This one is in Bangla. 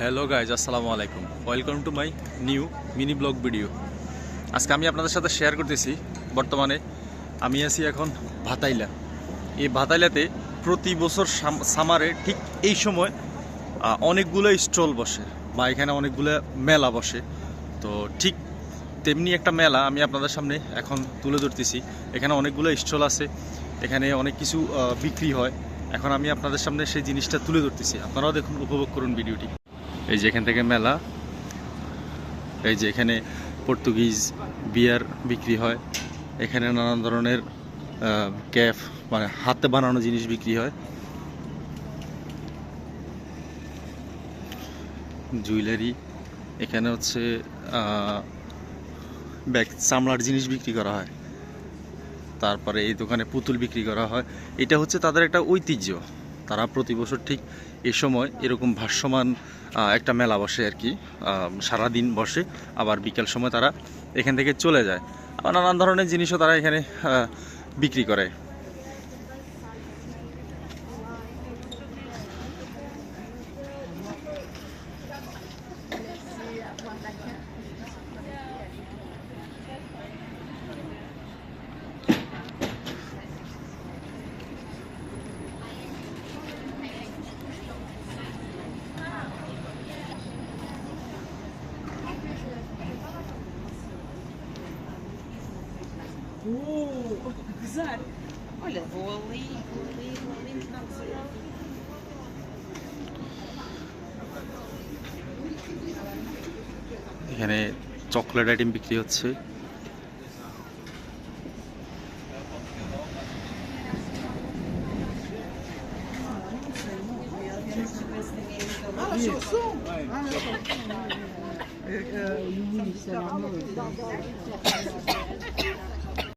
হ্যালো গাইজ আসসালামু আলাইকুম welcome to my new mini vlog video আজকে আমি আপনাদের সাথে শেয়ার করতেছি। বর্তমানে আমি আছি এখন ভাতাইলা। এই ভাতাইলাতে প্রতি বছর সাম- সামারে ঠিক এই সময় অনেকগুলো স্টল বসে বা এখানে অনেকগুলো মেলা বসে। তো ঠিক তেমনি একটা মেলা আমি আপনাদের সামনে এখন তুলে ধরতেছি। এখানে অনেকগুলো স্টল আছে। এখানে অনেক কিছু বিক্রি হয়। এখন আমি আপনাদের সামনে সেই জিনিসটা তুলে ধরতেছি। আপনারাও দেখুন, উপভোগ করুন ভিডিওটি। এই যে এখান থেকে মেলা। এই যে এখানে পর্তুগিজ বিয়ার বিক্রি হয়। এখানে নানান ধরনের ক্যাফ মানে হাতে বানানো জিনিস বিক্রি হয়। জুয়েলারি, এখানে হচ্ছে ব্যাগ, চামড়ার জিনিস বিক্রি করা হয়। তারপরে এই দোকানে পুতুল বিক্রি করা হয়। এটা হচ্ছে তাদের একটা ঐতিহ্য। তারা প্রতি বছর ঠিক এ সময় এরকম ভাষ্যমান একটা মেলা বসে আর কি সারা সারাদিন বসে। আবার বিকেল সময় তারা এখান থেকে চলে যায়। আবার নানান ধরনের জিনিসও তারা এখানে বিক্রি করে। Uh, apesar. Olha, vou ali, vou ali, vou ali, não sei. এখানে চকলেট আইটেম বিক্রি হচ্ছে